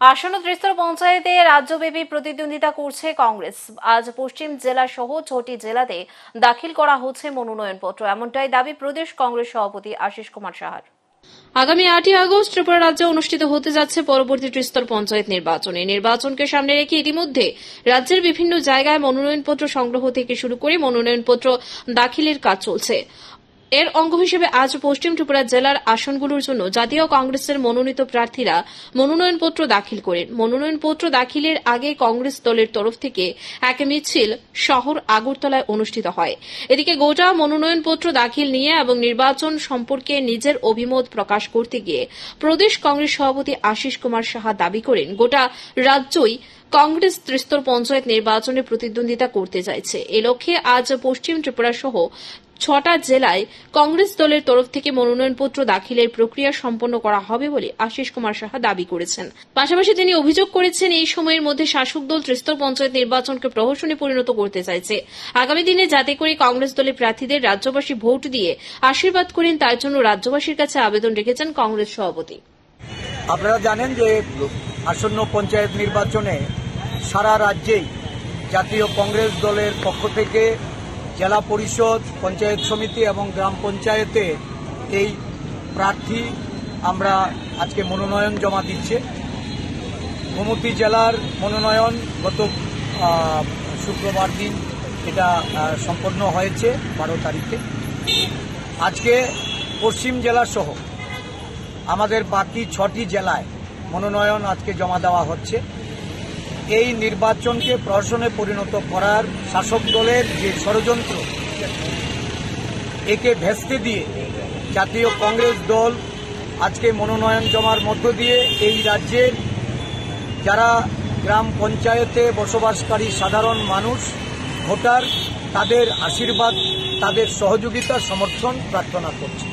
আসন্ন ত্রিস্তর পঞ্চায়েতে রাজ্যব্যাপী প্রতিদ্বন্দ্বিতা করছে কংগ্রেস। আজ পশ্চিম জেলা সহ ছটি জেলাতে দাখিল করা হচ্ছে মনোনয়নপত্র। এমনটাই দাবি প্রদেশ কংগ্রেস সভাপতি আশিস কুমার সাহার। আগামী আটই আগস্ট ত্রিপুরা রাজ্যে অনুষ্ঠিত হতে যাচ্ছে পরবর্তী ত্রিস্তর পঞ্চায়েত নির্বাচনে। নির্বাচনকে সামনে রেখে ইতিমধ্যে রাজ্যের বিভিন্ন জায়গায় মনোনয়নপত্র সংগ্রহ থেকে শুরু করে মনোনয়নপত্র দাখিলের কাজ চলছে। এর অঙ্গ হিসেবে আজ পশ্চিম ত্রিপুরা জেলার আসনগুলোর জন্য জাতীয় কংগ্রেসের মনোনীত প্রার্থীরা মনোনয়নপত্র দাখিল করেন। মনোনয়নপত্র দাখিলের আগে কংগ্রেস দলের তরফ থেকে এক মিছিল শহর আগরতলায় অনুষ্ঠিত হয়। এদিকে গোটা মনোনয়নপত্র দাখিল নিয়ে এবং নির্বাচন সম্পর্কে নিজের অভিমত প্রকাশ করতে গিয়ে প্রদেশ কংগ্রেস সভাপতি আশিস কুমার সাহা দাবি করেন, গোটা রাজ্যই কংগ্রেস ত্রিস্তর পঞ্চায়েত নির্বাচনে প্রতিদ্বন্দ্বিতা করতে চাইছে। এ লক্ষ্যে আজ পশ্চিম ত্রিপুরা সহ ছটা জেলায় কংগ্রেস দলের তরফ থেকে মনোনয়নপত্র দাখিলের প্রক্রিয়া সম্পন্ন করা হবে বলে আশিস কুমার সাহা দাবি করেছেন। পাশাপাশি তিনি অভিযোগ করেছেন, এই সময়ের মধ্যে শাসক দল ত্রিস্তর পঞ্চায়েত নির্বাচনকে প্রহসনে পরিণত করতে চাইছে। আগামী দিনে যাতে করে কংগ্রেস দলের প্রার্থীদের রাজ্যবাসী ভোট দিয়ে আশীর্বাদ করেন, তার জন্য রাজ্যবাসীর কাছে আবেদন রেখেছেন কংগ্রেস সভাপতি। আপনারা জানেন যে আসন্ন পঞ্চায়েত নির্বাচনে সারা রাজ্যেই জাতীয় কংগ্রেস দলের পক্ষ থেকে জেলা পরিষদ, পঞ্চায়েত সমিতি এবং গ্রাম পঞ্চায়েতে এই প্রার্থী আমরা আজকে মনোনয়ন জমা দিচ্ছে। গোমতী জেলার মনোনয়ন গত শুক্রবার দিন এটা সম্পন্ন হয়েছে বারো তারিখে। আজকে পশ্চিম জেলা সহ আমাদের বাকি ছটি জেলায় মনোনয়ন আজকে জমা দেওয়া হচ্ছে। এই নির্বাচনকে প্রহসনে পরিণত করার শাসক দলের যে ষড়যন্ত্র, একে ভেস্তে দিয়ে জাতীয় কংগ্রেস দল আজকে মনোনয়ন জমার মধ্য দিয়ে এই রাজ্যের যারা গ্রাম পঞ্চায়েতে বসবাসকারী সাধারণ মানুষ, ভোটার, তাদের আশীর্বাদ, তাদের সহযোগিতা, সমর্থন প্রার্থনা করছে।